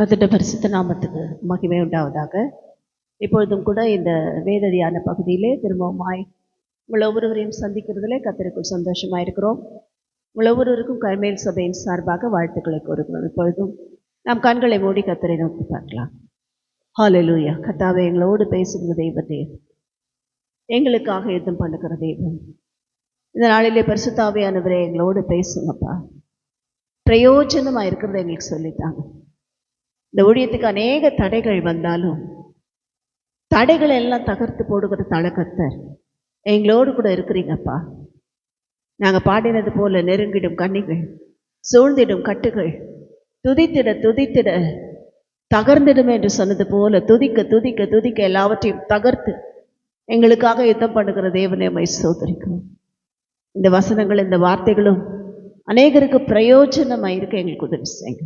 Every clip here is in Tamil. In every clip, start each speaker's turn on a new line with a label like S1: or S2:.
S1: கத்திட்ட பரிசுத்த நாமத்துக்கு மகிமை உண்டாவதாக. இப்பொழுதும் கூட இந்த வேதடியான பகுதியிலே திரும்பவுமாய் உங்கள் ஒவ்வொருவரையும் சந்திக்கிறதுலே கத்திற்குள் சந்தோஷமாக இருக்கிறோம். உங்கள் ஒவ்வொருவருக்கும் கர்மேல் சபையின் சார்பாக வாழ்த்துக்களை கூறுகிறோம். இப்பொழுதும் நாம் கண்களை மூடி கத்தரை நோக்கி பார்க்கலாம். ஹாலலூயா கத்தாவை எங்களோடு பேசுகிற தெய்வத்தே எங்களுக்காக யுத்தம் பண்ணுகிற தெய்வம். இந்த நாளிலே பரிசுத்தாவியானவரே எங்களோடு பேசுங்கப்பா. பிரயோஜனமாக இருக்கிறத எங்களுக்கு சொல்லித்தாங்க. இந்த ஊழியத்துக்கு அநேக தடைகள் வந்தாலும் தடைகளை எல்லாம் தகர்த்து போடுகிற தளக்கத்தர் எங்களோடு கூட இருக்கிறீங்கப்பா. நாங்கள் பாடினது போல நெருங்கிடும் கண்ணிகள் சூழ்ந்திடும் கட்டுகள் துதித்திட துதித்திட தகர்ந்திடும் என்று சொன்னது போல துதிக்க துதிக்க துதிக்க எல்லாவற்றையும் தகர்த்து எங்களுக்காக யுத்தம் பண்ணுகிற தேவனே மை சோதரிக்கும் இந்த வசனங்கள் இந்த வார்த்தைகளும் அநேகருக்கு பிரயோஜனமாக இருக்க எங்களுக்கு உதவி செய்யுங்க.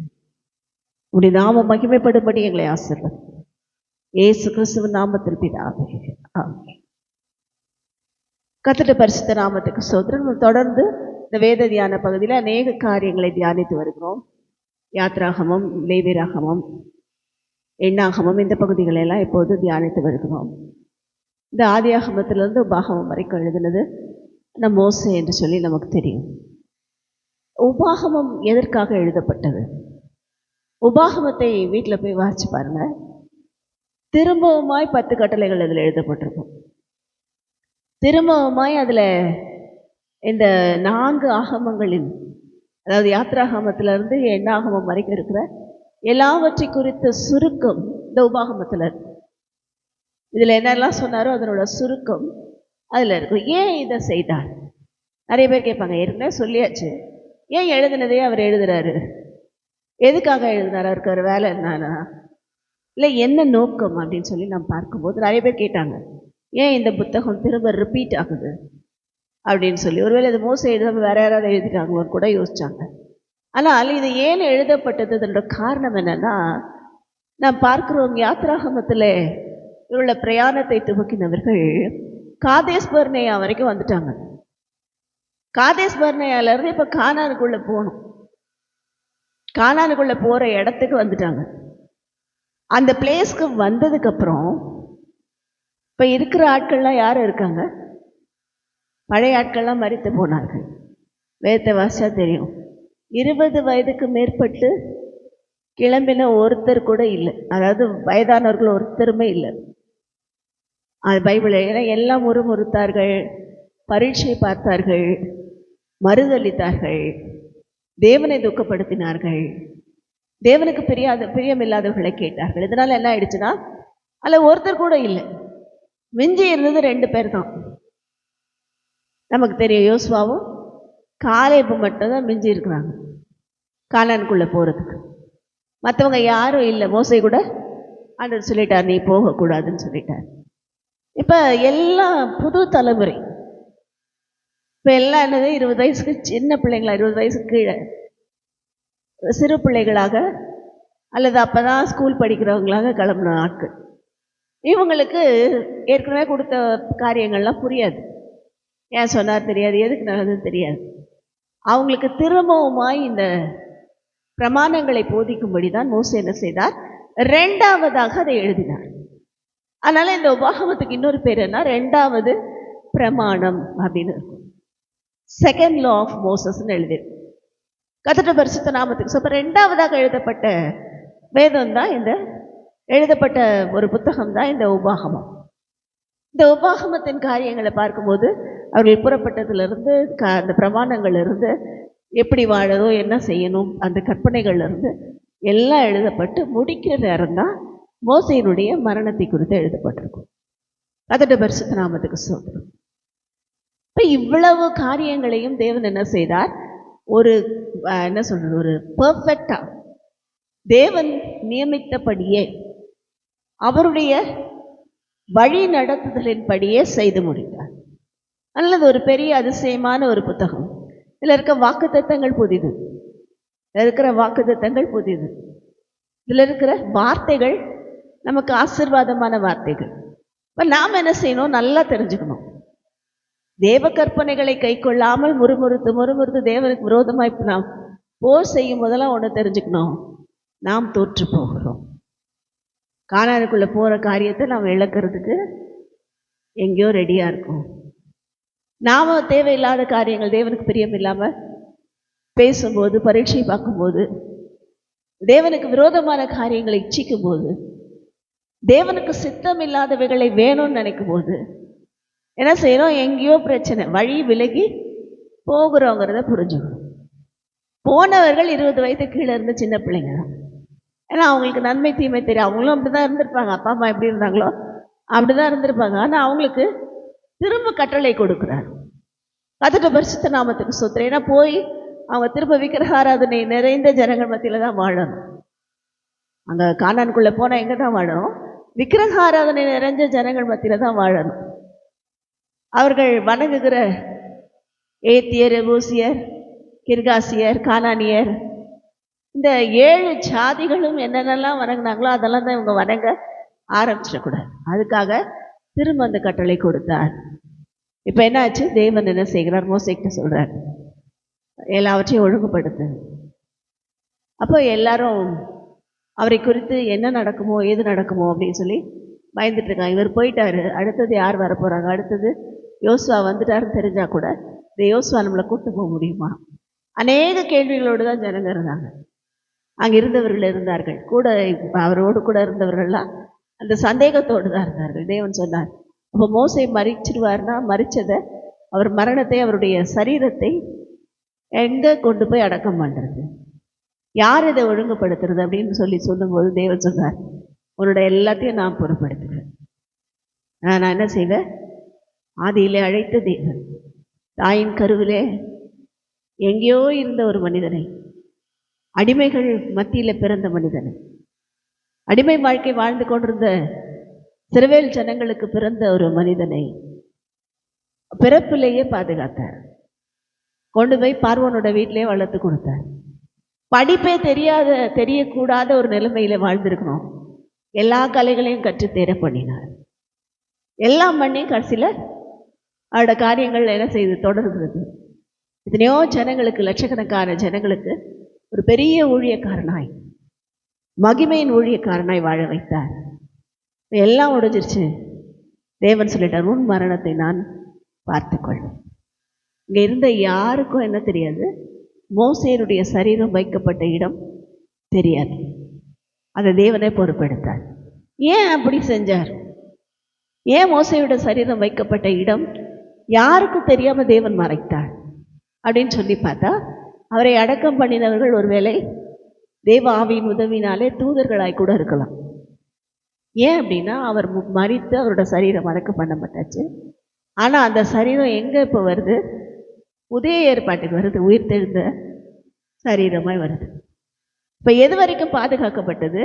S1: உடைய நாம மகிமைப்படும்படி எங்களை ஆசிர்வதி. ஏசு கிறிஸ்துவ நாமத்தில் பிதாவே. ஆமென். கத்திட்ட பரிசுத்த நாமத்துக்கு சோதரன். தொடர்ந்து இந்த வேத தியான பகுதியில் அநேக காரியங்களை தியானித்து வருகிறோம். யாத்ராகமம் லேவிராகமம் எண்ணாகமம் இந்த பகுதிகளெல்லாம் இப்போது தியானித்து வருகிறோம். இந்த ஆதியாகமத்திலிருந்து உபாகமம் வரைக்கும் எழுதினது நம் மோசை என்று சொல்லி நமக்கு தெரியும். உபாகமம் எதற்காக எழுதப்பட்டது? உபாகமத்தை வீட்டில் போய் வாசிச்சு பாருங்க. திரும்பவுமாய் பத்து கட்டளைகள் அதில் எழுதப்பட்டிருக்கும். திரும்பவுமாய் அதில் இந்த நான்கு ஆகமங்களின் அதாவது யாத்ராகமத்திலிருந்து எண்ணாகமம் வரைக்கும் இருக்கிற எல்லாவற்றை குறித்த சுருக்கம் இந்த உபாகமத்தில் இருக்கு. இதில் என்னெல்லாம் சொன்னாரோ அதனோட சுருக்கம் அதில் இருக்கும் ஏன் இதை செய்தார்? நிறைய பேர் கேட்பாங்க ஏற்கனவே சொல்லியாச்சு. ஏன் எழுதுனதே அவர் எழுதுறாரு? எதுக்காக எழுதினாரா? அவருக்கு வேலை என்னன்னா இல்லை என்ன நோக்கம் அப்படின்னு சொல்லி நான் பார்க்கும்போது நிறைய பேர் கேட்டாங்க. ஏன் இந்த புத்தகம் திரும்ப ரிப்பீட் ஆகுது? அப்படின்னு சொல்லி. ஒருவேளை இது மோசம் எழுதாம வேற யாராவது எழுதிட்டாங்களோன்னு கூட யோசிச்சாங்க. ஆனால் இது ஏன் எழுதப்பட்டது இதனோட காரணம் என்னன்னா நாம் பார்க்கிறோம் யாத்ராகமத்தில் உள்ள பிரயாணத்தை துவக்கினவர்கள் காதேஸ் பர்னேயா வரைக்கும் வந்துட்டாங்க. காதேஸ் பர்னேயாலேருந்து இப்போ கானானுக்குள்ளே போகணும். கானானுக்குள்ளே போகிற இடத்துக்கு வந்துட்டாங்க. அந்த பிளேஸ்க்கு வந்ததுக்கப்புறம் இப்போ இருக்கிற ஆட்கள்லாம் யார் இருக்காங்க? பழைய ஆட்கள்லாம் மறித்து போனார்கள். வேத்த வாசா தெரியும். இருபது வயதுக்கு மேற்பட்டு கிளம்பின ஒருத்தர் கூட இல்லை. அதாவது வயதானவர்கள் ஒருத்தருமே இல்லை. அது பைபிள். ஏன்னா எல்லாம் முறுமுறுத்தார்கள் பரீட்சை பார்த்தார்கள் மறுதளித்தார்கள். தேவனை துக்கப்படுத்தினார்கள். தேவனுக்கு பிரியாத பிரியமில்லாதவர்களை கேட்டார்கள். இதனால் என்ன ஆயிடுச்சுன்னா அதில் ஒருத்தர் கூட இல்லை. மிஞ்சி இருந்தது ரெண்டு பேர் தான் நமக்கு தெரியும் யோசுவாவும் காலேப்பு மட்டும்தான் மிஞ்சி இருக்கிறாங்க. காலானுக்குள்ளே போகிறதுக்கு மற்றவங்க யாரும் இல்லை. மோசை கூட ஆண்டவர் சொல்லிட்டார் நீ போகக்கூடாதுன்னு சொல்லிட்டார். இப்போ எல்லாம் புது தலைமுறை இப்போ எல்லாம் என்னது இருபது வயசுக்கு சின்ன பிள்ளைங்களா இருபது வயசுக்கு கீழே. சிறு பிள்ளைகளாக அல்லது அப்போ தான் ஸ்கூல் படிக்கிறவங்களாக கிளம்புன ஆட்கள். இவங்களுக்கு ஏற்கனவே கொடுத்த காரியங்கள்லாம் புரியாது. ஏன் சொன்னார் தெரியாது எதுக்கு நடந்தது தெரியாது. அவங்களுக்கு திரும்பவுமாய் இந்த பிரமாணங்களை போதிக்கும்படி தான் மோசை என்ன செய்தார்? ரெண்டாவதாக அதை எழுதினார். அதனால் இந்த உபாகமத்துக்கு இன்னொரு பேர் என்ன? ரெண்டாவது பிரமாணம் அப்படின்னு இருக்கும். செகண்ட் லா ஆஃப் மோசஸ்ன்னு எழுதியிருக்கு கத்திட்ட பரிசுத்த நாமத்துக்கு ஸோ இப்போ ரெண்டாவதாக எழுதப்பட்ட வேதம் தான் இந்த எழுதப்பட்ட ஒரு புத்தகம் தான் இந்த உபாகமம். இந்த உபாகமத்தின் காரியங்களை பார்க்கும்போது அவர்கள் புறப்பட்டதுலேருந்து க அந்த பிரமாணங்கள்லேருந்து எப்படி வாழணும் என்ன செய்யணும் அந்த கற்பனைகள்லேருந்து எல்லாம் எழுதப்பட்டு முடிக்கிற நேரம் தான் மோசையினுடைய மரணத்தை குறித்து எழுதப்பட்டிருக்கும். அதோட பரிசுத்த நாமத்துக்கு சொல்கிறோம் இப்போ இவ்வளவு காரியங்களையும் தேவன் என்ன செய்தார்? ஒரு என்ன சொல்றது? ஒரு பர்ஃபெக்டாக தேவன் நியமித்தபடியே அவருடைய வழி நடத்துதலின்படியே செய்து முடித்தார். அல்லது ஒரு பெரிய அதிசயமான ஒரு புத்தகம். இதில் இருக்க வாக்குத்தத்தங்கள் புதிது. இதில் இருக்கிற வாக்குத்தத்தங்கள் புதிது. இதில் இருக்கிற வார்த்தைகள் நமக்கு ஆசிர்வாதமான வார்த்தைகள். இப்போ நாம் என்ன செய்யணும்? நல்லா தெரிஞ்சுக்கணும். தேவ கற்பனைகளை கை கொள்ளாமல் முறுமுறுத்து முறுமுறுத்து தேவனுக்கு விரோதமாய் நாம் போர் செய்யும் போதெல்லாம் ஒன்று தெரிஞ்சுக்கணும். நாம் தோற்று போகிறோம். காணாருக்குள்ளே போகிற காரியத்தை நாம் இழக்கிறதுக்கு எங்கேயோ ரெடியாக இருக்கும். நாம் தேவையில்லாத காரியங்கள் தேவனுக்கு பிரியம் இல்லாமல் பேசும்போது பரீட்சை பார்க்கும்போது தேவனுக்கு விரோதமான காரியங்களை இச்சிக்கும் போது தேவனுக்கு சித்தம் இல்லாதவைகளை வேணும்னு நினைக்கும் போது என்ன செய்கிறோம் எங்கேயோ பிரச்சனை. வழி விலகி போகிறோங்கிறத புரிஞ்சுக்கணும். போனவர்கள் இருபது வயது கீழே இருந்த சின்ன பிள்ளைங்க தான் ஏன்னா அவங்களுக்கு நன்மை தீமை தெரியும். அவங்களும் அப்படி தான் இருந்திருப்பாங்க. அப்பா அம்மா எப்படி இருந்தாங்களோ அப்படி தான் இருந்திருப்பாங்க. ஆனால் அவங்களுக்கு திரும்ப கட்டளை கொடுக்குறாரு. கத்துட்ட பரிசுத்த நாமத்துக்கு சொத்துறேன் ஏன்னா போய் அவங்க திரும்ப விக்கிரகாராதனை நிறைந்த ஜனங்கள் மத்தியில் தான் வாழணும். அங்கே காணான்குள்ளே போனால் எங்கே தான் வாழணும் விக்கிரகாராதனை நிறைஞ்ச ஜனங்கள் மத்தியில் தான் வாழணும். அவர்கள் வணங்குகிற ஏத்தியர் எபூசியர் கிர்காசியர் கானானியர் இந்த ஏழு ஜாதிகளும் என்னென்னலாம் வணங்கினாங்களோ அதெல்லாம் தான் இவங்க வணங்க ஆரம்பிச்சிடக்கூடாது. அதுக்காக திரும்ப அந்த கட்டளை கொடுத்தார். இப்போ என்னாச்சு தேவன் என்ன செய்கிறார்? மோசைக்கிட்ட சொல்கிறார் எல்லாவற்றையும் ஒழுங்குபடுத்து. அப்போ எல்லாரும் அவரை குறித்து என்ன நடக்குமோ ஏது நடக்குமோ அப்படின்னு சொல்லி பயந்துட்டு இருக்காங்க. இவர் போயிட்டாரு. அடுத்தது யார் வர போகிறாங்க அடுத்தது யோசுவா வந்துட்டாருன்னு தெரிஞ்சா கூட இந்த யோசுவா நம்மளை கூட்டு போக முடியுமா? அநேக கேள்விகளோடு தான் ஜனங்க இருந்தாங்க. அங்கே இருந்தவர்கள் இருந்தார்கள். கூட அவரோடு கூட இருந்தவர்கள்லாம் அந்த சந்தேகத்தோடு தான் இருந்தார்கள். தேவன் சொன்னார் அப்போ மோசை மறிச்சிருவார்னா மறிச்சதை அவர் மரணத்தை அவருடைய சரீரத்தை எங்கே கொண்டு போய் அடக்கம் பண்ணுறது யார் இதை ஒழுங்குபடுத்துறது? அப்படின்னு சொல்லி சொல்லும்போது தேவன் சொன்னார் உன்னோட எல்லாத்தையும் நான் பொறுப்படுத்துகிறேன் நான் என்ன செய்வேன்? ஆதியிலே அழைத்த தேவன். தாயின் கருவிலே எங்கேயோ இருந்த ஒரு மனிதனை அடிமைகள் மத்தியில் பிறந்த மனிதனை அடிமை வாழ்க்கை வாழ்ந்து கொண்டிருந்த சிறுவேல் ஜனங்களுக்கு பிறந்த ஒரு மனிதனை பிறப்பிலேயே பாதுகாத்தார். கொண்டு போய் பார்வனோட வீட்டிலே வளர்த்து கொடுத்தார். படிப்பே தெரியாத தெரியக்கூடாத ஒரு நிலைமையில் வாழ்ந்திருக்கணும். எல்லா கலைகளையும் கற்று தேர பண்ணினார். எல்லாம் பண்ணி கடைசியில் அவரோட காரியங்கள் என்ன செய்து தொடர்கிறது. எத்தனையோ ஜனங்களுக்கு லட்சக்கணக்கான ஜனங்களுக்கு ஒரு பெரிய ஊழியக்காரனாய் மகிமையின் ஊழியக்காரனாய் வாழ வைத்தார். எல்லாம் உடைஞ்சிருச்சு தேவன் சொல்லிட்டார் உன் மரணத்தை நான் பார்த்துக்கொள்வேன் இங்கே இருந்த யாருக்கும் என்ன தெரியாது. மோசையனுடைய சரீரம் வைக்கப்பட்ட இடம் தெரியாது. அதை தேவனே பொறுப்பெடுத்தார் ஏன் அப்படி செஞ்சார்? ஏன் மோசையோட சரீரம் வைக்கப்பட்ட இடம் யாருக்கும் தெரியாம தேவன் மறைத்தார்? அப்படின்னு சொல்லி பார்த்தா அவரை அடக்கம் பண்ணினவர்கள் ஒருவேளை தேவ ஆவியின் உதவினாலே தூதர்களாய் கூட இருக்கலாம். ஏன் அப்படின்னா அவர் மறித்து அவரோட சரீரம் அடக்கம் பண்ணப்பட்டாச்சு. ஆனால் அந்த சரீரம் எங்கே இப்போ வருது? உதய ஏற்பாட்டுக்கு வருது உயிர் தெழுந்த சரீரமாய் வருது. இப்போ எது வரைக்கும் பாதுகாக்கப்பட்டது?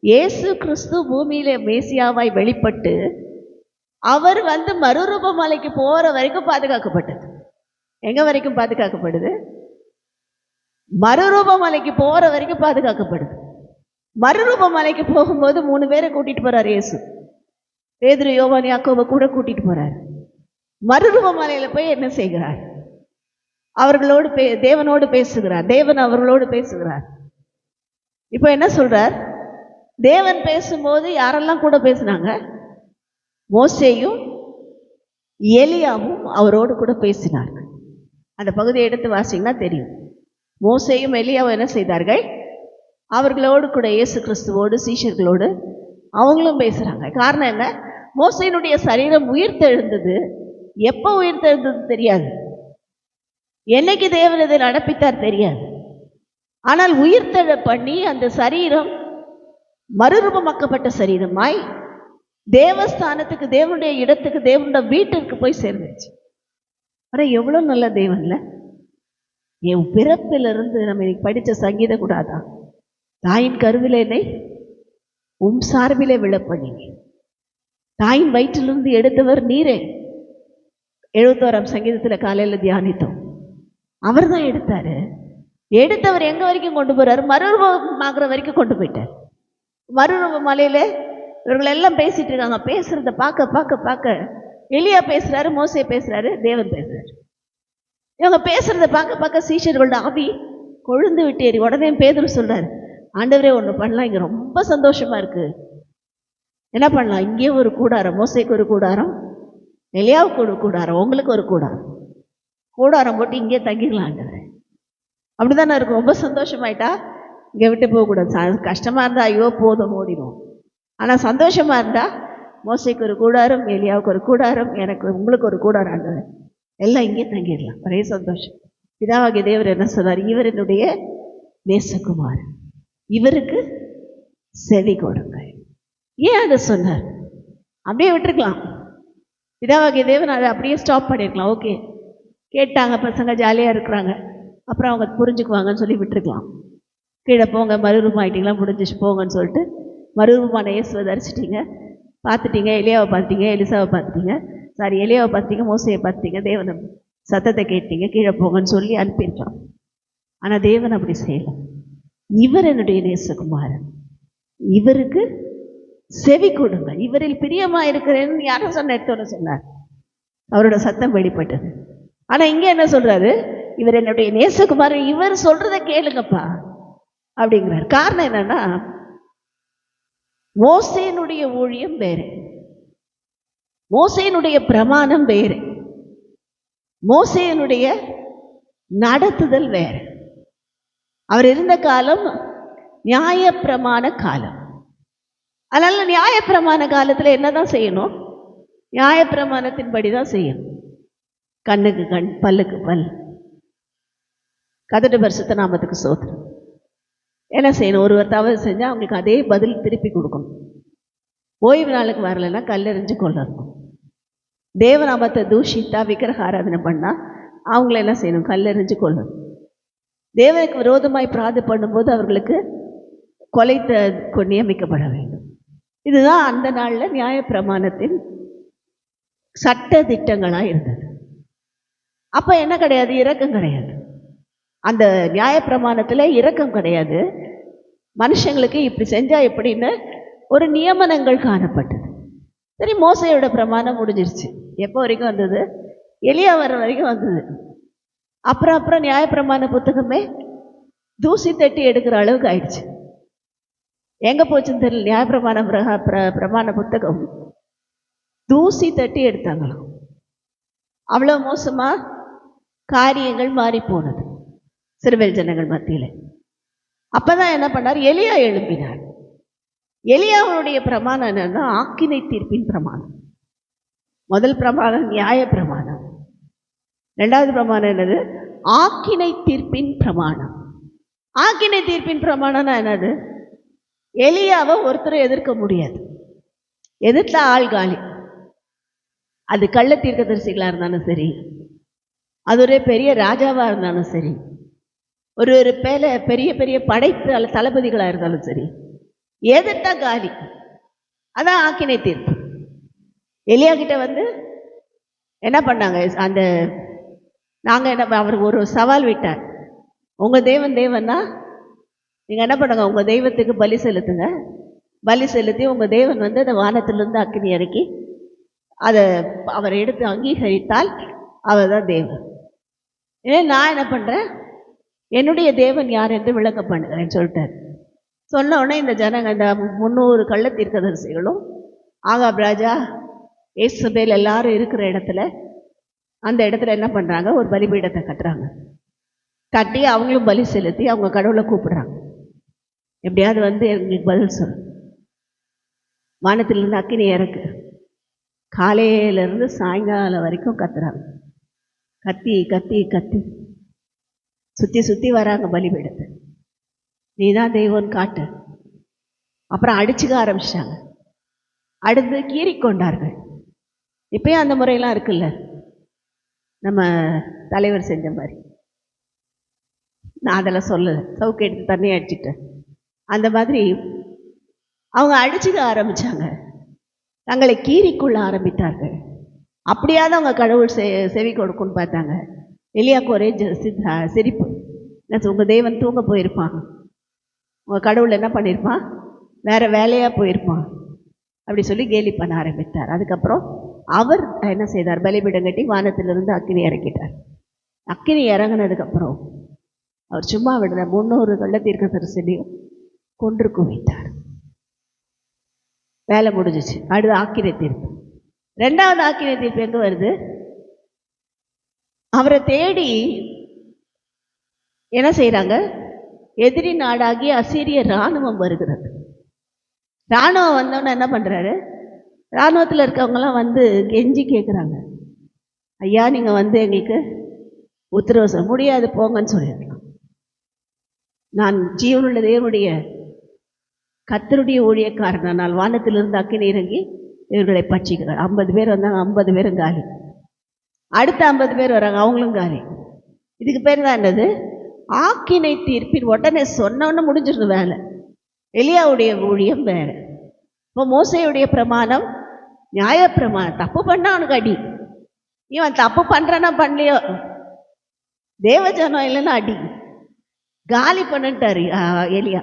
S1: இயேசு கிறிஸ்து பூமியிலே மேசியாவாய் வெளிப்பட்டு அவர் வந்து மறுரூப மலைக்கு போகிற வரைக்கும் பாதுகாக்கப்பட்டது. எங்கே வரைக்கும் பாதுகாக்கப்படுது? மறுரூப மலைக்கு போகிற வரைக்கும் பாதுகாக்கப்படுது. மறுரூப மலைக்கு போகும்போது மூணு பேரை கூட்டிகிட்டு போகிறார் இயேசு. பேதுரு யோவான் யாக்கோபை கூட கூட்டிகிட்டு போகிறார் மறுரூப மலையில் போய் என்ன செய்கிறார்? அவர்களோடு பே தேவனோடு பேசுகிறார். தேவன் அவர்களோடு பேசுகிறார். இப்போ என்ன சொல்கிறார் தேவன் பேசும்போது யாரெல்லாம் கூட பேசுனாங்க? மோசேயும் எலியாவும் அவரோடு கூட பேசினார்கள். அந்த பகுதியை எடுத்து வாசிங்கன்னா தெரியும். மோசையும் எலியாவும் என்ன செய்தார்கள்? அவர்களோடு கூட இயேசு கிறிஸ்துவோடு சீஷர்களோடு அவங்களும் பேசுகிறாங்க காரணம் என்ன? மோசையினுடைய சரீரம் உயிர்த்தெழுந்தது. எப்போ உயிர்த்தெழுந்தது தெரியாது. என்னைக்கு தேவன் இதை நடப்பித்தார் தெரியாது. ஆனால் உயிர்த்தெழ பண்ணி அந்த சரீரம் மறுரூபமாக்கப்பட்ட சரீரமாய் தேவஸ்தானத்துக்கு தேவனுடைய இடத்துக்கு தேவனுடைய வீட்டிற்கு போய் சேர்ந்துச்சு. ஆனால் எவ்வளோ நல்ல தேவன்ல என் பிறப்பிலிருந்து நம்ம இன்னைக்கு படித்த சங்கீத கூடாதான் தாயின் கருவிலே என்னை உம் சார்பிலே விழப்பண்ணீங்க தாயின் வயிற்றிலிருந்து எடுத்தவர் நீரே. எழுபத்தோராம் சங்கீதத்தில் காலையில் தியானித்தோம். அவர் தான் எடுத்தாரு. எடுத்தவர் எங்கே வரைக்கும் கொண்டு போறாரு? மறுரூபமாகிற வரைக்கும் கொண்டு போயிட்டார். மறுரூப மலையில் இவர்கள் எல்லாம் பேசிட்டு இருக்காங்க. பேசுறத பார்க்க பார்க்க பார்க்க எலியா பேசுறாரு மோசே பேசுறாரு தேவன் பேசுறாரு. இவங்க பேசுறத பார்க்க பார்க்க சீஷர்களோட ஆவி கொழுந்து விட்டேறி உடனே பேதர் சொல்றாரு ஆண்டவரே ஒன்று பண்ணலாம். இங்கே ரொம்ப சந்தோஷமா இருக்கு. என்ன பண்ணலாம்? இங்கேயே ஒரு கூடாரம் மோசைக்கு ஒரு கூடாரம் எலியாவுக்கு ஒரு கூடாரம் உங்களுக்கு ஒரு கூடாரம். கூடாரம் போட்டு இங்கேயே தங்கிக்கலாம் ஆண்டவரே. அப்படிதானே இருக்கும். ரொம்ப சந்தோஷமாயிட்டா? இங்கே விட்டு போகக்கூடாது. ச- கஷ்டமா இருந்தா ஐயோ போதும் ஓடிடும் ஆனால் சந்தோஷமாக இருந்தால் மோசைக்கு ஒரு கூடாரம் எலியாவுக்கு ஒரு கூடாரம் எனக்கு உங்களுக்கு ஒரு கூடாரம் ஆண்டவர் எல்லாம் இங்கேயும் தங்கிடலாம். ஒரே சந்தோஷம். பிதாவாகிய தேவர் என்ன சொன்னார்? இவர் என்னுடைய நேசகுமார். இவருக்கு செவி கொடுங்கள். ஏன் அதை சொன்னார்? அப்படியே விட்டுருக்கலாம். பிதாவாகிய தேவன் அதை அப்படியே ஸ்டாப் பண்ணியிருக்கலாம் ஓகே கேட்டாங்க பசங்க ஜாலியாக இருக்கிறாங்க. அப்புறம் அவங்க புரிஞ்சுக்குவாங்கன்னு சொல்லி விட்டுருக்கலாம். கீழே போங்க மறுரூபம் ஆயிட்டீங்களா முடிஞ்சிச்சு போங்கன்னு சொல்லிட்டு மறுரூபமான இயேசுவை தரிச்சிட்டீங்க பார்த்துட்டீங்க எலியாவை பார்த்துட்டீங்க எலிசாவை பார்த்துட்டீங்க. சாரி எலியாவை பார்த்துட்டீங்க மோசையை பார்த்துட்டீங்க. தேவனை சத்தத்தை கேட்டீங்க கீழே போங்கன்னு சொல்லி அனுப்பிட்டான் ஆனால் தேவன் அப்படி செய்யலாம் இவர் என்னுடைய நேசகுமாரன். இவருக்கு செவி கொடுங்க. இவரில் பிரியமா இருக்கிறேன்னு யாரும் சொன்ன எடுத்தோன்னு சொன்னார். அவரோட சத்தம் வெளிப்பட்டது. ஆனா இங்க என்ன சொல்றாரு? இவர் என்னுடைய நேசகுமாரன் இவர் சொல்கிறத கேளுங்கப்பா. அப்படிங்கிறார். காரணம் என்னன்னா மோசேனுடைய ஊழியம் வேறு. மோசேனுடைய பிரமாணம் வேறு. மோசேனுடைய நடத்துதல் வேறு. அவர் இருந்த காலம் நியாயப்பிரமாண காலம். அதனால நியாயப்பிரமாண காலத்துல என்னதான் செய்யணும்? நியாயப்பிரமாணத்தின்படி தான் செய்யணும். கண்ணுக்கு கண் பல்லுக்கு பல். கதட்டு பரிசுத்த நாமத்துக்கு சோதனை என்ன செய்யணும்? ஒருவர் தவறு செஞ்சால் அவங்களுக்கு அதே பதில் திருப்பி கொடுக்கணும். ஓய்வு நாளுக்கு வரலைன்னா கல்லெறிஞ்சு கொள்ளணும் தேவநாமத்தை தூஷித்தா விக்கிரக ஆராதனை பண்ணால் அவங்கள என்ன செய்யணும்? கல்லெறிஞ்சு கொள்ளணும். தேவனுக்கு விரோதமாய் பிராது பண்ணும்போது அவர்களுக்கு கொலை நியமிக்கப்பட வேண்டும். இதுதான் அந்த நாளில் நியாயப்பிரமாணத்தின் சட்ட திட்டங்களாக இருந்தது. அப்போ என்ன கிடையாது? இரக்கம் கிடையாது. அந்த நியாயப்பிரமாணத்தில் இரக்கம் கிடையாது. மனுஷங்களுக்கு இப்படி செஞ்சா எப்படின்னு ஒரு நியமனங்கள் காணப்பட்டது. சரி மோசையோட பிரமாணம் முடிஞ்சிருச்சு. எப்போ வரைக்கும் வந்தது? எளியா வர வரைக்கும் வந்தது. அப்புறம் அப்புறம் நியாயப்பிரமாண புத்தகமே தூசி தட்டி எடுக்கிற அளவுக்கு ஆயிடுச்சு. எங்க போச்சுன்னு தெரியல. நியாயப்பிரமாண பிரகா- பிர- பிரமாண புத்தகம். தூசி தட்டி எடுத்தாங்களாம். அவ்வளோ மோசமா காரியங்கள் மாறி போனது. சிறுவேல் ஜனங்கள் மத்தியில். அப்பதான் என்ன பண்ணார்? எலியா எழுப்பினார். எலியாவுடைய பிரமாணம் என்னன்னா ஆக்கினை தீர்ப்பின் பிரமாணம். முதல் பிரமாணம் நியாய பிரமாணம். ரெண்டாவது பிரமாணம் என்னது? ஆக்கினை தீர்ப்பின் பிரமாணம். ஆக்கினை தீர்ப்பின் பிரமாணம்னா என்னது? எலியாவை ஒருத்தரை எதிர்க்க முடியாது. எதிர்த்த ஆள் காலி. அது கள்ள தீர்க்கதரிசிகளா இருந்தாலும் சரி அது ஒரே பெரிய ராஜாவாக இருந்தாலும் சரி ஒரு ஒரு பேல பெரிய பெரிய படைத்து அல்ல இருந்தாலும் சரி. எதிர்த்தா காலி. அதான் ஆக்கினை தீர்ப்பு. எலியா கிட்ட வந்து என்ன பண்ணாங்க? அந்த நாங்கள் என்ன அவர் ஒரு சவால் விட்டார். உங்கள் தெய்வம் தெய்வன்னா நீங்கள் என்ன பண்ணுங்க? உங்கள் தெய்வத்துக்கு பலி செலுத்துங்க. பலி செலுத்தி உங்கள் தெய்வன் வந்து அந்த வானத்திலிருந்து அக்கினி இறக்கி அதை அவர் எடுத்து அங்கீகரித்தால் அவர் தான் தெய்வம் ஏன்னா நான் என்ன பண்ணுறேன் என்னுடைய தேவன் யார் என்று விளக்க பண்ணுகிறேன்னு சொல்லிட்டார். சொன்ன உடனே இந்த ஜனங்க இந்த முந்நூறு கள்ள தீர்க்கதரிசிகளும் ஆகாப் ராஜா ஏசுபேல் எல்லாரும் இருக்கிற இடத்துல அந்த இடத்துல என்ன பண்ணுறாங்க ஒரு பலிபீடத்தை கட்டுறாங்க. கட்டி அவங்களும் பலி செலுத்தி அவங்க கடவுளை கூப்பிடுறாங்க. எப்படியாவது வந்து எங்களுக்கு பதில் சொல்லு. வானத்திலிருந்து அக்கினி இறக்கு. காலையிலேருந்து சாயங்காலம் வரைக்கும் கத்துறாங்க. கத்தி கத்தி கத்தி. சுற்றி சுற்றி வராங்க பலிபீடத்தை. நீ தான் தெய்வம்னு காட்டு. அப்புறம் அடிச்சுக்க ஆரம்பிச்சிட்டாங்க. அடுத்து கீறி கொண்டார்கள். இப்பயும் அந்த முறையெல்லாம் இருக்குல்ல? நம்ம தலைவர் செஞ்ச மாதிரி. நான் அதெல்லாம் சொல்லலை. சவுக்கு எடுத்து தண்ணி அடிச்சுட்டேன் அந்த மாதிரி அவங்க அடிச்சுக்க ஆரம்பிச்சாங்க. தங்களை கீறிக்கொள்ள ஆரம்பித்தார்கள். அப்படியாவது அவங்க கடவுள் செ செவி கொடுக்கும்னு பார்த்தாங்க. எலியாக்கு ஒரே ஜ- சிரிப்பு. என்ன உங்கள் தேவன் தூங்க போயிருப்பான். உங்கள் கடவுள் என்ன பண்ணியிருப்பான் வேறு வேலையாக போயிருப்பான். அப்படி சொல்லி கேலி பண்ண ஆரம்பித்தார். அதுக்கப்புறம் அவர் என்ன செய்தார்? பலிபீடம் கட்டி வானத்திலிருந்து அக்கினி இறக்கிட்டார். அக்கினி இறங்கினதுக்கப்புறம் அவர் சும்மா விடுற முன்னூறு கள்ள தீர்க்க தரிசனையும் கொன்று குவித்தார். வேலை முடிஞ்சிச்சு. அடுத்து ஆக்கினை தீர்ப்பு. ரெண்டாவது ஆக்கினை தீர்ப்பு எங்கே வருது? அவரை தேடி என்ன செய்கிறாங்க எதிரி நாடாகி அசீரிய இராணுவம் வருகிறது. இராணுவம் வந்தோன்னே என்ன பண்ணுறாரு இராணுவத்தில் இருக்கவங்கலாம் வந்து கெஞ்சி கேட்குறாங்க ஐயா நீங்கள் வந்து எங்களுக்கு உத்தரவு சொல்ல முடியாது போங்கன்னு சொல்லிடலாம் நான் ஜீவனுள்ள தேவனுடைய கத்தருடைய ஊழியக்காரன். நான் வானத்திலிருந்து அக்கினி இறங்கி இவர்களை பட்சிக்கிறார் ஐம்பது பேர் வந்தாங்க ஐம்பது பேரும் காலி அடுத்த ஐம்பது பேர் வராங்க அவங்களும் காலி. இதுக்கு பேர் தான் என்னது? ஆக்கினை தீர்ப்பின் உடனே சொன்னோன்னு முடிஞ்சிருது வேலை. எலியாவுடைய ஊழியம் வேறு இப்போ மோசையுடைய பிரமாணம் நியாயப்பிரமாணம் தப்பு பண்ணால் அவனுக்கு அடி. இவன் தப்பு பண்றானா பண்ணலையோ? தேவஜனம் இல்லைன்னா அடி. காலி பண்ணிட்டாரு ஆ, எலியா.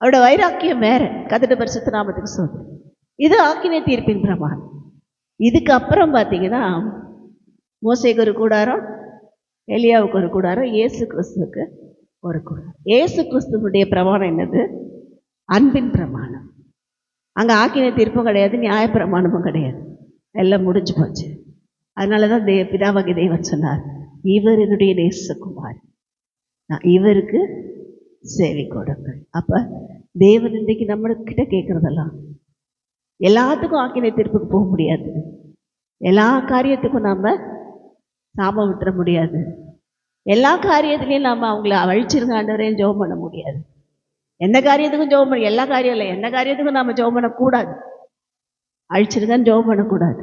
S1: அவரோட வைராக்கியம் வேற. கதிட பரிசுத்த நாமத்துக்கு சொல்லு இது ஆக்கினை தீர்ப்பின் பிரமாணம். இதுக்கு அப்புறம் பார்த்தீங்கன்னா மோசைக்கு ஒரு கூடாரம் எலியாவுக்கு ஒரு கூடாரம் இயேசு கிறிஸ்துவுக்கு ஒரு கூடாரம். இயேசு கிறிஸ்துவனுடைய பிரமாணம் என்னது? அன்பின் பிரமாணம். அங்கே ஆக்கின தீர்ப்பும் கிடையாது நியாய பிரமாணமும் கிடையாது. எல்லாம் முடிஞ்சு போச்சு. அதனால தான் தே பிதாவாகி தெய்வம் சொன்னார் இவர் என்னுடைய நேசகுமார். நான் இவருக்கு சேவை கொடுங்கள் அப்போ தேவன் இன்றைக்கு நம்மகிட்ட கேட்குறதெல்லாம் எல்லாத்துக்கும் ஆக்கினை தீர்ப்புக்கு போக முடியாது. எல்லா காரியத்துக்கும் நாம் சாபம் விட்டுற முடியாது. எல்லா காரியத்துலையும் நாம் அவங்கள அழிச்சிருங்க ஆண்டவரையும் ஜெபம் பண்ண முடியாது. எந்த காரியத்துக்கும் ஜெபம் பண்ண எல்லா காரியம் இல்லை எந்த காரியத்துக்கும் நாம் ஜெபம் பண்ணக்கூடாது அழிச்சிருங்கன்னு ஜெபம் பண்ணக்கூடாது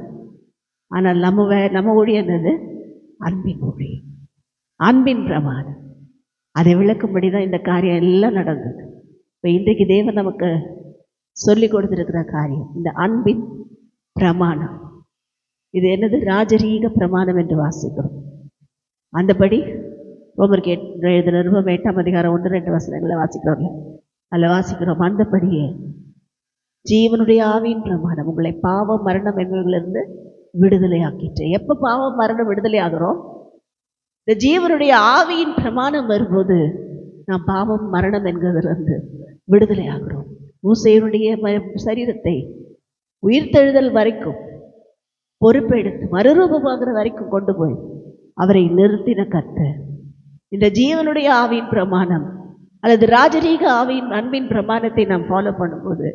S1: ஆனால் நம்ம வே நம்ம ஊழியம் என்னது? அன்பின் ஊழியம் அன்பின் பிரமாணம் அதை விளக்கும்படி தான் இந்த காரியம் எல்லாம் நடந்தது. இப்போ இன்றைக்கு தேவன் நமக்கு சொல்லி கொடுத்துருக்கிற காரியம் இந்த அன்பின் பிரமாணம். இது என்னது? ராஜரீக பிரமாணம் என்று வாசிக்கிறோம். அந்தபடி ரோமர் எட் எழுதின நிருபம் எட்டாம் அதிகாரம் ஒன்று ரெண்டு வசனங்களை வாசிக்கிறோம்ல அதில் வாசிக்கிறோம். அந்தபடியே ஜீவனுடைய ஆவியின் பிரமாணம் உங்களை பாவம் மரணம் என்பவர்களிருந்து விடுதலை ஆக்கிட்டு எப்போ பாவம் மரணம் விடுதலை ஆகிறோம் இந்த ஜீவனுடைய ஆவியின் பிரமாணம் வரும்போது நாம் பாவம் மரணம் என்கிறதுலேருந்து விடுதலை ஆகிறோம் மூசையனுடைய ம- சரீரத்தை உயிர்த்தெழுதல் வரைக்கும் பொறுப்பெடுத்து மறுரூபமாகிற வரைக்கும் கொண்டு போய் அவரை நிறுத்தின கத்து இந்த ஜீவனுடைய ஆவியின் பிரமாணம் அல்லது ராஜரீக ஆவியின் அன்பின் பிரமாணத்தை நாம் ஃபாலோ பண்ணும்போது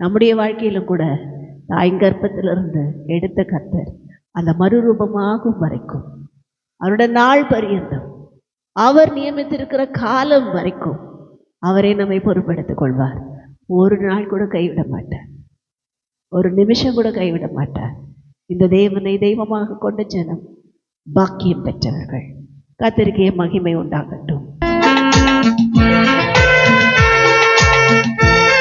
S1: நம்முடைய வாழ்க்கையிலும் கூட தாய்கற்பத்திலிருந்து எடுத்த கத்தர் அந்த மறுரூபமாகும் வரைக்கும் அவருடைய நாள் பரியந்தம் அவர் நியமித்திருக்கிற காலம் வரைக்கும் அவரே நம்மை பொறுப்படுத்திக் கொள்வார். ஒரு நாள் கூட கைவிட மாட்டார். ஒரு நிமிஷம் கூட கைவிட மாட்டார். இந்த தேவனை தெய்வமாக கொண்ட ஜனம் பாக்கியம் பெற்றவர்கள். கத்திரிக்கையை மகிமை உண்டாகட்டும்.